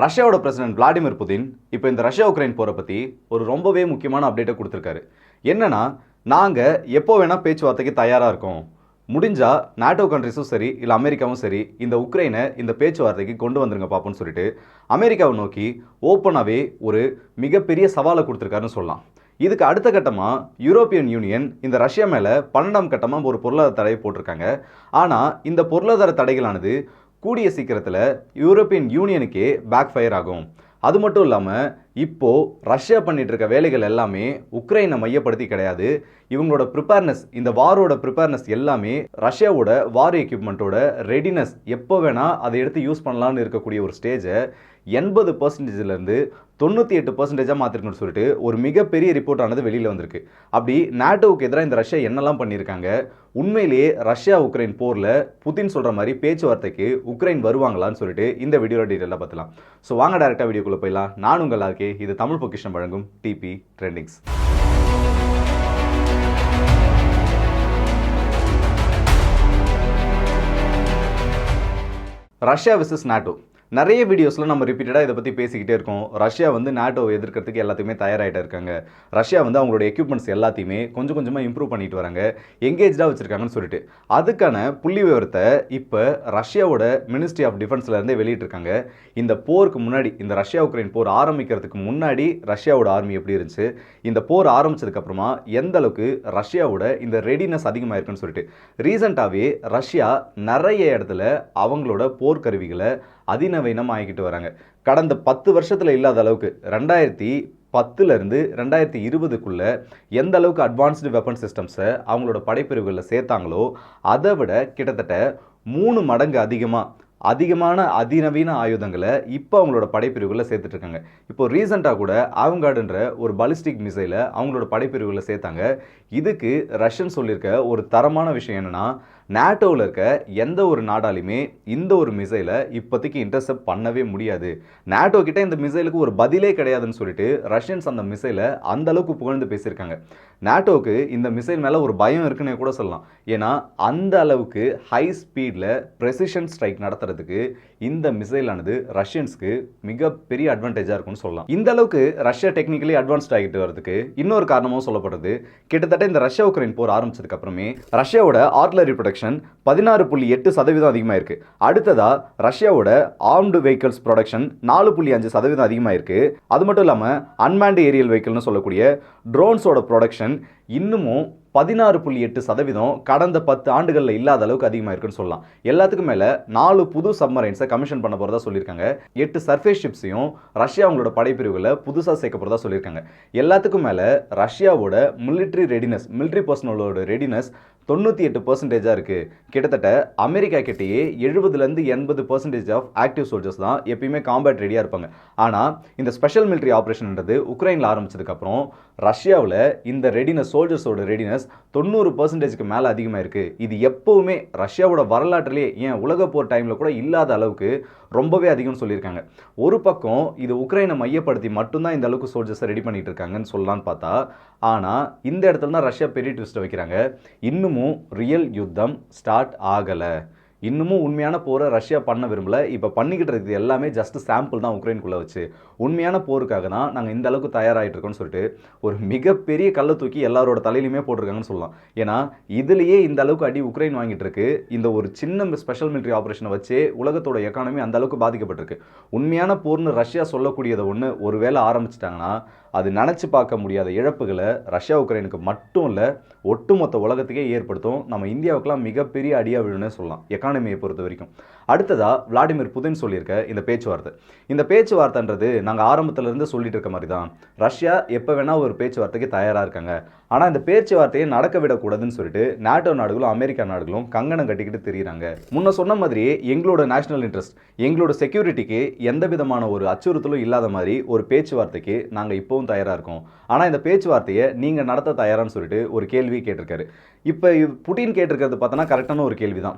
ரஷ்யாவோட president Vladimir Putin இப்போ இந்த ரஷ்யா உக்ரைன் போரை பற்றி ஒரு ரொம்பவே முக்கியமான அப்டேட்டை கொடுத்துருக்காரு. என்னென்னா நாங்கள் எப்போ வேணால் பேச்சுவார்த்தைக்கு தயாராக இருக்கோம். முடிஞ்சால் நாட்டோ கண்ட்ரிஸும் சரி இல்லை அமெரிக்காவும் சரி இந்த உக்ரைனை இந்த பேச்சுவார்த்தைக்கு கொண்டு வந்துருங்க பார்ப்போம்னு சொல்லிட்டு அமெரிக்காவை நோக்கி ஓப்பனாகவே ஒரு மிகப்பெரிய சவாலை கொடுத்துருக்காருன்னு சொல்லலாம். இதுக்கு அடுத்த கட்டமாக யூரோப்பியன் யூனியன் இந்த ரஷ்யா மேலே பன்னெண்டாம் கட்டமாக ஒரு பொருளாதார தடையை போட்டிருக்காங்க. ஆனால் இந்த பொருளாதார தடைகளானது கூடிய சீக்கிரத்தில் யூரோப்பியன் யூனியனுக்கே பேக் ஃபயர் ஆகும். அது மட்டும் இல்லாமல் இப்போது ரஷ்யா பண்ணிட்டு இருக்க வேலைகள் எல்லாமே உக்ரைனை மையப்படுத்தி கிடையாது. இவங்களோட ப்ரிப்பேர்னஸ் இந்த வாரோட ப்ரிப்பேர்னஸ் எல்லாமே ரஷ்யாவோட வார் எக்யூப்மெண்ட்டோட ரெடினஸ் எப்போ வேணால் அதை எடுத்து யூஸ் பண்ணலான்னு இருக்கக்கூடிய ஒரு ஸ்டேஜை எண்பது பர்சன்டேஜ்லேருந்து தொண்ணூற்றி எட்டு பர்சன்டேஜாக மாற்றிருக்குன்னு சொல்லிட்டு ஒரு மிகப்பெரிய ரிப்போர்ட் ஆனது வெளியில் வந்திருக்கு. அப்படி நாட்டோவுக்கு எதிராக இந்த ரஷ்யா என்னெல்லாம் பண்ணியிருக்காங்க? உண்மையிலேயே ரஷ்யா உக்ரைன் போரில் புதின் சொல்கிற மாதிரி பேச்சுவார்த்தைக்கு உக்ரைன் வருவாங்களான்னு சொல்லிட்டு இந்த வீடியோட டீட்டெயிலாக பார்த்துலாம். ஸோ வாங்க டேரெக்டாக வீடியோக்குள்ளே போயிடலாம். நான் உங்கள் ஆர்கே இது தமிழ் பொக்கிஷன் வழங்கும் டிபி ட்ரெண்டிங்ஸ் ரஷ்யா விசஸ் நாட்டோ நிறைய வீடியோஸில் நம்ம ரிப்பீட்டடாக இதை பற்றி பேசிக்கிட்டே இருக்கோம். ரஷ்யா வந்து நாட்டோவை எதிர்க்கிறதுக்கு எல்லாத்தையுமே தயாராகிட்டு இருக்காங்க. ரஷ்யா வந்து அவங்களோட எக்யூப்மெண்ட்ஸ் எல்லாத்தையுமே கொஞ்சம் கொஞ்சமாக இம்ப்ரூவ் பண்ணிட்டு வராங்க. எங்கேஜாக வச்சுருக்காங்கன்னு சொல்லிட்டு. அதுக்கான புள்ளி விவரத்தை இப்போ ரஷ்யாவோட மினிஸ்ட்ரி ஆஃப் டிஃபென்ஸ்லேருந்தே வெளியிட்டிருக்காங்க. இந்த போருக்கு முன்னாடி இந்த ரஷ்யா உக்ரைன் போர் ஆரம்பிக்கிறதுக்கு முன்னாடி ரஷ்யாவோட ஆர்மி எப்படி இருந்துச்சு? இந்த போர் ஆரம்பிச்சதுக்கப்புறமா எந்த அளவுக்கு ரஷ்யாவோட இந்த ரெடினஸ் அதிகமாக இருக்குன்னு சொல்லிட்டு. ரீசெண்டாகவே ரஷ்யா நிறைய இடத்துல அவங்களோட போர்க்கருவிகளை அதிநவீனம் ஆகிக்கிட்டு வராங்க. கடந்த பத்து வருஷத்தில் இல்லாத அளவுக்கு ரெண்டாயிரத்தி பத்துலேருந்து ரெண்டாயிரத்தி இருபதுக்குள்ளே எந்த அளவுக்கு அட்வான்ஸ்டு வெப்பன் சிஸ்டம்ஸை அவங்களோட படைப்பிரிவுகளில் சேர்த்தாங்களோ அதை விட கிட்டத்தட்ட மூணு மடங்கு அதிகமாக அதிகமான அதிநவீன ஆயுதங்களை இப்போ அவங்களோட படைப்பிரிவுகளில் சேர்த்துட்ருக்காங்க இப்போ ரீசெண்டாக கூட ஆவங்காடுன்ற ஒரு பலிஸ்டிக் மிசைலை அவங்களோட படைப்பிரிவுகளில் சேர்த்தாங்க. இதுக்கு ரஷ்யன் சொல்லியிருக்க ஒரு தரமான விஷயம் என்னென்னா நேட்டோவில் இருக்க எந்த ஒரு நாடாலையுமே இந்த ஒரு மிசைலை இப்போதைக்கு இன்டர்செப்ட் பண்ணவே முடியாது. நேட்டோ கிட்ட இந்த மிசைலுக்கு ஒரு பதிலே கிடையாதுன்னு சொல்லிட்டு ரஷ்யன்ஸ் அந்த மிசைலை அந்த அளவுக்கு புகழ்ந்து பேசியிருக்காங்க. நேட்டோவுக்கு இந்த மிசைல் மேலே ஒரு பயம் இருக்குன்னு கூட சொல்லலாம். ஏன்னா அந்த அளவுக்கு ஹை ஸ்பீடில் ப்ரெசிஷன் ஸ்ட்ரைக் நடத்துறதுக்கு இந்த மிசைலானது ரஷ்யன்ஸ்க்கு மிகப்பெரிய அட்வான்டேஜாக இருக்கும்னு சொல்லலாம். இந்த அளவுக்கு ரஷ்யா டெக்னிக்கலி அட்வான்ஸ்ட் ஆகிட்டு வரதுக்கு இன்னொரு காரணமும் சொல்லப்படுறது கிட்டத்தட்ட இந்த ரஷ்யா உக்ரைன் போர் ஆரம்பிச்சதுக்கு அப்புறமே ரஷ்யாவோட ஆர்ட்லரி ப்ரொடக்ஷன் பதினாறு புள்ளி எட்டு சதவீதம் அதிகமாக இருக்கு அடுத்ததாக ரஷ்யாவோட ஆர்ம்டு வெஹிக்கிள்ஸ் ப்ரொடக்ஷன் நாலு புள்ளி அஞ்சு சதவீதம் அதிகமாக இருக்கு அது மட்டும் இல்லாமல் அன்மேண்ட் ஏரியல் வெஹிக்கிள்னு சொல்லக்கூடிய ட்ரோன்ஸோட ப்ரொடக்ஷன் இன்னமும் பதினாறு புள்ளி எட்டு சதவீதம் கடந்த பத்து ஆண்டுகளில் இல்லாத அளவுக்கு அதிகமாக இருக்குன்னு சொல்லலாம். எல்லாத்துக்கும் மேலே நாலு புது சப்மரைன்ஸை கமிஷன் பண்ண போகிறதா சொல்லியிருக்காங்க. எட்டு சர்ஃபேஸ் ஷிப்ஸையும் ரஷ்யா அவங்களோட படைப்பிரிவுகளை புதுசாக சேர்க்க போகிறதா சொல்லியிருக்காங்க. எல்லாத்துக்கும் மேலே ரஷ்யாவோட மிலிட்ரி ரெடினஸ் மிலிட்ரி பர்சனலோட ரெடினஸ் தொண்ணூற்றி எட்டு பர்சன்டேஜாக இருக்குது கிட்டத்தட்ட அமெரிக்கா கிட்டேயே எழுபதுலேருந்து எண்பது பர்சன்டேஜ் ஆஃப் ஆக்டிவ் சோல்ஜர்ஸ் தான் எப்பயுமே காம்பேட் ரெடியாக இருப்பாங்க. ஆனால் இந்த ஸ்பெஷல் மிலிட்ரி ஆப்ரேஷன்ன்றது உக்ரைனில் ஆரம்பிச்சதுக்கப்புறம் ரஷ்யாவில் இந்த ரெடினஸ் சோல்ஜர்ஸோட ரெடினஸ் தொண்ணூறு பர்சன்டேஜ்க்கு மேலே அதிகமாக இருக்குது இது எப்போவுமே ரஷ்யாவோட வரலாற்றுலேயே ஏன் உலக போர் டைமில் கூட இல்லாத அளவுக்கு ரொம்பவே அதிகம்னு சொல்லியிருக்காங்க. ஒரு பக்கம் இது உக்ரைனை மையப்படுத்தி மட்டும்தான் இந்த அளவுக்கு சோல்ஜர்ஸை ரெடி பண்ணிகிட்டு இருக்காங்கன்னு சொல்லலான்னு பார்த்தா ஆனால் இந்த இடத்துல தான் ரஷ்யா பெரிய ட்விஸ்ட்டை வைக்கிறாங்க. இன்னும் இன்னமும் ரியல் யுத்தம் ஸ்டார்ட் ஆகலை. இன்னமும் உண்மையான போரை ரஷ்யா பண்ண விரும்பல. இப்போ பண்ணிக்கிட்டு இருக்கிறது எல்லாமே ஜஸ்ட் சாம்பிள் தான் உக்ரைனுக்குள்ளே வச்சு. உண்மையான போருக்காக தான் நாங்கள் இந்த அளவுக்கு தயாராகிட்டு இருக்கோம்னு சொல்லிட்டு ஒரு மிகப்பெரிய கல்லை தூக்கி எல்லாரோட தலையிலுமே போட்டிருக்காங்கன்னு சொல்லலாம். ஏன்னா இதுலேயே இந்த அளவுக்கு அடி உக்ரைன் வாங்கிட்டு இருக்கு. இந்த ஒரு சின்ன ஸ்பெஷல் மிலிட்ரி ஆப்ரேஷனை வச்சே உலகத்தோட எக்கானமி அந்த அளவுக்கு பாதிக்கப்பட்டிருக்கு. உண்மையான போர்னு ரஷ்யா சொல்லக்கூடியதை ஒன்று ஒருவேளை ஆரம்பிச்சிட்டாங்கன்னா அது நினச்சி பார்க்க முடியாத இழப்புகளை ரஷ்யா உக்ரைனுக்கு மட்டும் இல்லை ஒட்டுமொத்த உலகத்துக்கே ஏற்படுத்தும். நம்ம இந்தியாவுக்குலாம் மிகப்பெரிய அடியாக விழுன்னு சொல்லலாம். எக்கானமியை பொறுத்த வரைக்கும். அடுத்ததாக விளாடிமிர் புதின் சொல்லியிருக்க இந்த பேச்சுவார்த்தை. இந்த பேச்சுவார்த்தைன்றது நாங்கள் ஆரம்பத்துலேருந்து சொல்லிட்டு இருக்க மாதிரி தான் ரஷ்யா எப்போ வேணால் ஒரு பேச்சுவார்த்தைக்கு தயாராக இருக்காங்க. ஆனால் இந்த பேச்சுவார்த்தையை நடக்க விடக்கூடாதுன்னு சொல்லிட்டு நாட்டோ நாடுகளும் அமெரிக்கா நாடுகளும் கங்கணம் கட்டிக்கிட்டு தெரியுறாங்க. முன்ன சொன்ன மாதிரியே எங்களோட நேஷனல் இன்ட்ரெஸ்ட் எங்களோட செக்யூரிட்டிக்கு எந்த விதமான ஒரு அச்சுறுத்தலும் இல்லாத மாதிரி ஒரு பேச்சுவார்த்தைக்கு நாங்கள் இப்போவும் தயாராக இருக்கோம். ஆனால் இந்த பேச்சுவார்த்தையை நீங்கள் நடத்த தயாரான்னு சொல்லிட்டு ஒரு கேள்வி கேட்டிருக்காரு. இப்போ புட்டின் கேட்டிருக்கிறது பார்த்தோன்னா கரெக்டான ஒரு கேள்வி தான்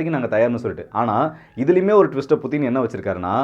எல்லாத்துக்கும் நாங்கள் தயார்னு சொல்லிட்டு. ஆனால் இதுலேயுமே ஒரு ட்விஸ்ட்டை புத்தின்னு என்ன வச்சிருக்காருன்னா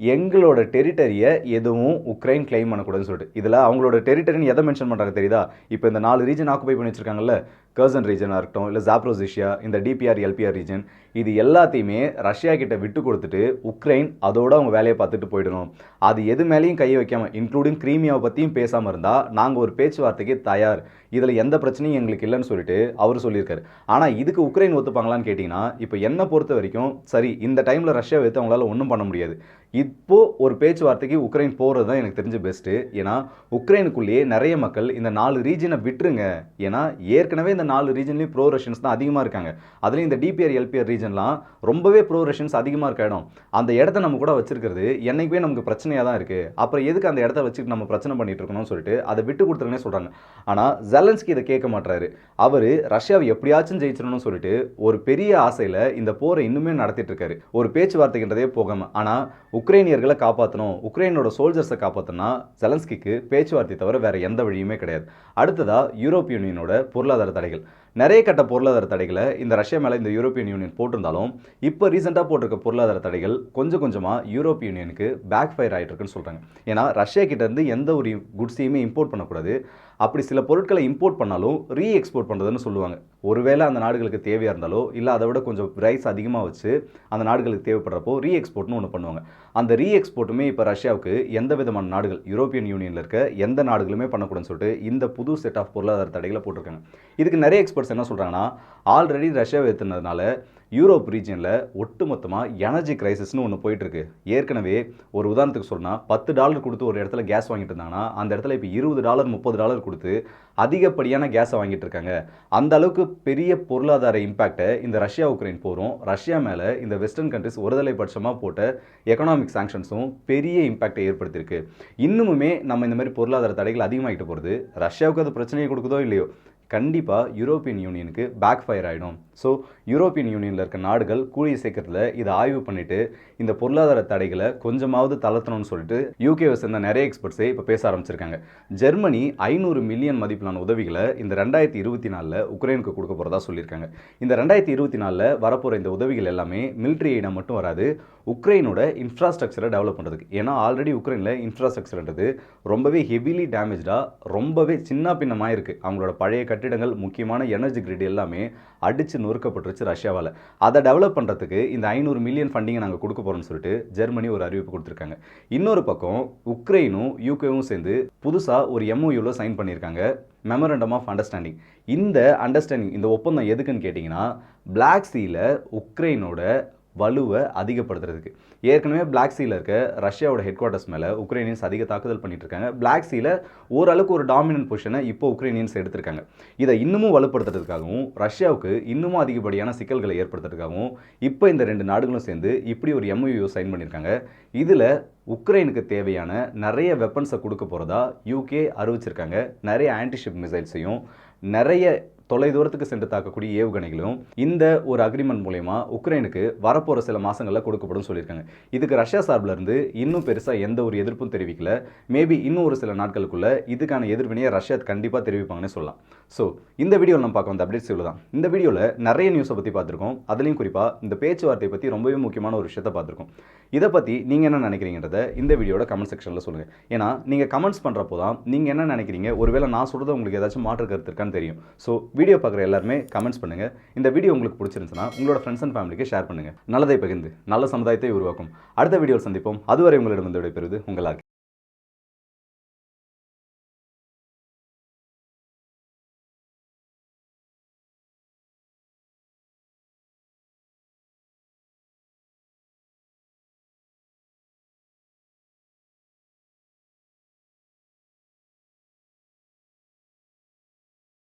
எங்களோட டெரிட்டரியை எதுவும் உக்ரைன் கிளைம் பண்ணக்கூடாதுன்னு சொல்லிட்டு. இதில் அவங்களோட டெரிட்டரின்னு எதை மென்ஷன் பண்ணுறாங்க தெரியுதா? இப்போ இந்த நாலு ரீஜன் ஆக்குபை பண்ணி வச்சுருக்காங்கல்ல கர்சன் ரீஜனாக இருக்கட்டும் இல்லை ஜாப்ரோசிஷியா இந்த டிபிஆர் எல்பிஆர் ரீஜன் இது எல்லாத்தையுமே ரஷ்யா கிட்ட விட்டு கொடுத்துட்டு உக்ரைன் அதோட அவங்க வேலையை பார்த்துட்டு போயிடணும். அது எது மேலேயும் கையை வைக்காமல் இன்க்ளூடிங் கிரீமியாவை பற்றியும் பேசாமல் இருந்தால் நாங்கள் ஒரு பேச்சுவார்த்தைக்கு தயார். இதில் எந்த பிரச்சனையும் எங்களுக்கு இல்லைன்னு சொல்லிட்டு அவர் சொல்லியிருக்காரு. ஆனால் இதுக்கு உக்ரைன் ஒத்துப்பாங்களான்னு கேட்டிங்கன்னா இப்போ என்னை பொறுத்த வரைக்கும் சரி இந்த டைமில் ரஷ்யா வைத்து அவங்களால ஒன்றும் பண்ண முடியாது. இப்போது ஒரு பேச்சுவார்த்தைக்கு உக்ரைன் போகிறது தான் எனக்கு தெரிஞ்ச பெஸ்ட்டு ஏன்னா உக்ரைனுக்குள்ளேயே நிறைய மக்கள் இந்த நாலு ரீஜனை விட்டுருங்க. ஏன்னா ஏற்கனவே இந்த நாலு ரீஜன்லேயும் ப்ரோ ரஷ்யன்ஸ் தான் அதிகமாக இருக்காங்க. அதுலேயும் இந்த டிபிஆர் எல்பிஆர் ரீஜன்லாம் ரொம்பவே ப்ரோ ரஷ்யன்ஸ் அதிகமாக இருக்க இடம். அந்த இடத்த நம்ம கூட வச்சிருக்கிறது என்றைக்குமே நமக்கு பிரச்சனையாக தான் இருக்குது அப்புறம் எதுக்கு அந்த இடத்த வச்சுட்டு நம்ம பிரச்சனை பண்ணிட்டு இருக்கணும்னு சொல்லிட்டு அதை விட்டு கொடுத்துருங்கன்னே சொல்கிறாங்க ஆனால் ஜெலன்ஸ்கி இதை கேட்க மாட்டாரு அவர் ரஷ்யாவை எப்படியாச்சும் ஜெயிச்சிடணும்னு சொல்லிட்டு ஒரு பெரிய ஆசையில் இந்த போரை இன்னுமே நடத்திட்டு இருக்காரு. ஒரு பேச்சுவார்த்தைன்றதே போகாமல் ஆனால் உக்ரைனியர்களை காப்பாற்றணும் உக்ரைனோட சோல்ஜர்ஸை காப்பாற்றணும்னா ஜெலன்ஸ்கிக்கு பேச்சுவார்த்தை தவிர வேறு எந்த வழியுமே கிடையாது. அடுத்ததாக யூரோப் யூனியனோட பொருளாதார தடைகள். விவசாயிகள் நிறைய கட்ட பொருளாதார தடைகளை இந்த ரஷ்யா மேலே இந்த யூரோப்பியன் யூனியன் போட்டிருந்தாலும் இப்போ ரீசெண்டாக போட்டிருக்க பொருளாதார தடைகள் கொஞ்சம் கொஞ்சமாக யூரோப் யூனியனுக்கு பேக் ஃபயர் ஆகிட்டு இருக்குன்னு சொல்கிறாங்க ஏன்னா ரஷ்யா கிட்டேருந்து எந்த ஒரு குட்ஸையுமே இம்போர்ட் பண்ணக்கூடாது. அப்படி சில பொருட்களை இம்போர்ட் பண்ணாலும் ரீ எக்ஸ்போர்ட் பண்ணுறதுன்னு சொல்லுவாங்க. ஒருவேளை அந்த நாடுகளுக்கு தேவையாக இருந்தாலோ இல்லை அதை விட கொஞ்சம் ப்ரைஸ் அதிகமாக வச்சு அந்த நாடுகளுக்கு தேவைப்படுறப்போ ரீ எக்ஸ்போர்ட்னு ஒன்று பண்ணுவாங்க. அந்த ரீ எக்ஸ்போர்ட்டுமே இப்போ ரஷ்யாவுக்கு எந்த விதமான நாடுகள் யூரோப்பியன் யூனியனில் இருக்க எந்த நாடுகளுமே பண்ணக்கூடாதுன்னு சொல்லிட்டு இந்த புது செட் ஆஃப் பொருளாதார தடைகளை போட்டிருக்காங்க. இதுக்கு நிறைய எக்ஸ்போர்ட் எக்ஸ்பர்ட்ஸ் என்ன சொல்கிறாங்கன்னா ஆல்ரெடி ரஷ்யாவை எத்தினதுனால யூரோப் ரீஜனில் ஒட்டுமொத்தமாக எனர்ஜி கிரைசிஸ்னு ஒன்று போயிட்டுருக்கு. ஏற்கனவே ஒரு உதாரணத்துக்கு சொன்னால் பத்து டாலர் கொடுத்து ஒரு இடத்துல கேஸ் வாங்கிட்டு இருந்தாங்கன்னா அந்த இடத்துல இப்போ இருபது டாலர் முப்பது டாலர் கொடுத்து அதிகப்படியான கேஸை வாங்கிட்டு இருக்காங்க. அந்த அளவுக்கு பெரிய பொருளாதார இம்பேக்டை இந்த ரஷ்யா உக்ரைன் போகிறோம் ரஷ்யா மேலே இந்த வெஸ்டர்ன் கண்ட்ரிஸ் ஒருதலை பட்சமாக போட்ட எக்கனாமிக் சாங்ஷன்ஸும் பெரிய இம்பேக்டை ஏற்படுத்தியிருக்கு. இன்னுமுமே நம்ம இந்த மாதிரி பொருளாதார தடைகள் அதிகமாகிட்டு போகிறது ரஷ்யாவுக்கு அது பிரச்சனையை கொடுக்குதோ இல்லையோ? கண்டிப்பாக யூரோப்பியன் யூனியனுக்கு பேக் ஃபயர் ஆகிடும் ஸோ யூரோப்பியன் யூனியனில் இருக்க நாடுகள் கூடிய சீக்கிரத்தில் இதை ஆய்வு பண்ணிவிட்டு இந்த பொருளாதார தடைகளை கொஞ்சமாவது தளர்த்தணும்னு சொல்லிட்டு யூகேவை சேர்ந்த நிறைய எக்ஸ்பர்ட்ஸே இப்போ பேச ஆரம்பிச்சிருக்காங்க. ஜெர்மனி ஐநூறு மில்லியன் மதிப்பிலான உதவிகளை இந்த ரெண்டாயிரத்தி இருபத்தி நாலில் உக்ரைனுக்கு கொடுக்க போகிறதா சொல்லியிருக்காங்க. இந்த ரெண்டாயிரத்தி இருபத்தி நாலில் வரப்போகிற இந்த உதவிகள் எல்லாமே மிலிட்ரி எய்டாக மட்டும் வராது உக்ரைனோட இன்ஃப்ராஸ்ட்ரக்சரை டெவலப் பண்ணுறதுக்கு ஏன்னா ஆல்ரெடி உக்ரைனில் இன்ஃப்ராஸ்ட்ரக்சர்ன்றது ரொம்பவே ஹெவிலி டேமேஜாக ரொம்பவே சின்ன பின்னமாக இருக்குது அவங்களோட பழைய கட்டிடங்கள் முக்கியமான எனர்ஜி கிரிட் எல்லாமே அடித்து நொறுக்கப்பட்டுருச்சு ரஷ்யாவால். அதை டெவலப் பண்ணுறதுக்கு இந்த ஐநூறு மில்லியன் ஃபண்டிங்கை நாங்கள் கொடுக்க போகிறோம்னு சொல்லிட்டு ஜெர்மனி ஒரு அறிவிப்பு கொடுத்துருக்காங்க. இன்னொரு பக்கம் உக்ரைனும் யூகேவும் சேர்ந்து புதுசாக ஒரு எம்ஓயூவில் சைன் பண்ணியிருக்காங்க. மெமரண்டம் ஆஃப் அண்டர்ஸ்டாண்டிங் இந்த அண்டர்ஸ்டாண்டிங் இந்த ஒப்பந்தம் எதுக்குன்னு கேட்டிங்கன்னா பிளாக் சீல உக்ரைனோட வலுவை அதிகப்படுத்துறதுக்கு. ஏற்கனவே பிளாக் சீல இருக்க ரஷ்யாவோட ஹெட் குவார்ட்டர்ஸ் மேலே உக்ரைனியன்ஸ் அதிக தாக்குதல் பண்ணிட்டு இருக்காங்க பிளாக் சீல ஓரளவுக்கு ஒரு டாமினன்ட் பொசிஷனை இப்போ உக்ரைனியன்ஸ் எடுத்திருக்காங்க. இதை இன்னமும் வலுப்படுத்துறதுக்காகவும் ரஷ்யாவுக்கு இன்னமும் அதிகப்படியான சிக்கல்களை ஏற்படுத்துறதுக்காகவும் இப்போ இந்த ரெண்டு நாடுகளும் சேர்ந்து இப்படி ஒரு எம்யூ சைன் பண்ணியிருக்காங்க. இதில் உக்ரைனுக்கு தேவையான நிறைய வெப்பன்ஸை கொடுக்க போகிறதா யூகே அறிவிச்சிருக்காங்க. நிறைய ஆன்டிஷிப் மிசைல்ஸையும் நிறைய தொலை தூரத்துக்கு சென்று தாக்கக்கூடிய ஏவுகணைகளும் இந்த ஒரு அக்ரிமெண்ட் மூலயமா உக்ரைனுக்கு வரப்போகிற சில மாதங்களில் கொடுக்கப்படும் சொல்லியிருக்காங்க. இதுக்கு ரஷ்யா சார்பில் இருந்து இன்னும் பெருசாக எந்த ஒரு எதிர்ப்பும் தெரிவிக்கல. மேபி இன்னும் ஒரு சில நாட்களுக்குள்ள இதுக்கான எதிர்வினையை ரஷ்யா கண்டிப்பாக தெரிவிப்பாங்கன்னு சொல்லலாம். ஸோ இந்த வீடியோவில் நம்ம பார்க்க வந்த அப்டேட்ஸ் இவ்வளோ தான் இந்த வீடியோவில் நிறைய நியூஸை பற்றி பார்த்துருக்கோம். அதுலேயும் குறிப்பாக இந்த பேச்சுவார்த்தை பற்றி ரொம்பவே முக்கியமான ஒரு விஷயத்தை பார்த்துருக்கோம். இதை பற்றி நீங்கள் என்ன நினைக்கிறீங்கன்றத இந்த வீடியோட கமெண்ட் செக்ஷனில் சொல்லுங்கள் ஏன்னா நீங்கள் கமெண்ட்ஸ் பண்ணுறப்போ தான் நீங்கள் என்ன நினைக்கிறீங்க? ஒருவேளை நான் சொல்கிறது உங்களுக்கு ஏதாச்சும் மாற்று கருத்து இருக்கான்னு தெரியும். ஸோ வீடியோ பார்க்குற எல்லாருமே கமெண்ட்ஸ் பண்ணுங்கள் இந்த வீடியோ உங்களுக்கு பிடிச்சிருந்துச்சுன்னா உங்களோட ஃப்ரெண்ட்ஸ் அண்ட் ஃபேமிலிக்கு ஷேர் பண்ணுங்கள் நல்லதை பகிர்ந்து நல்ல சமுதாயத்தை உருவாக்கும். அடுத்த வீடியோவில் சந்திப்போம். அதுவரை உங்களிடம் வந்து விடைபெறுவது உங்களாக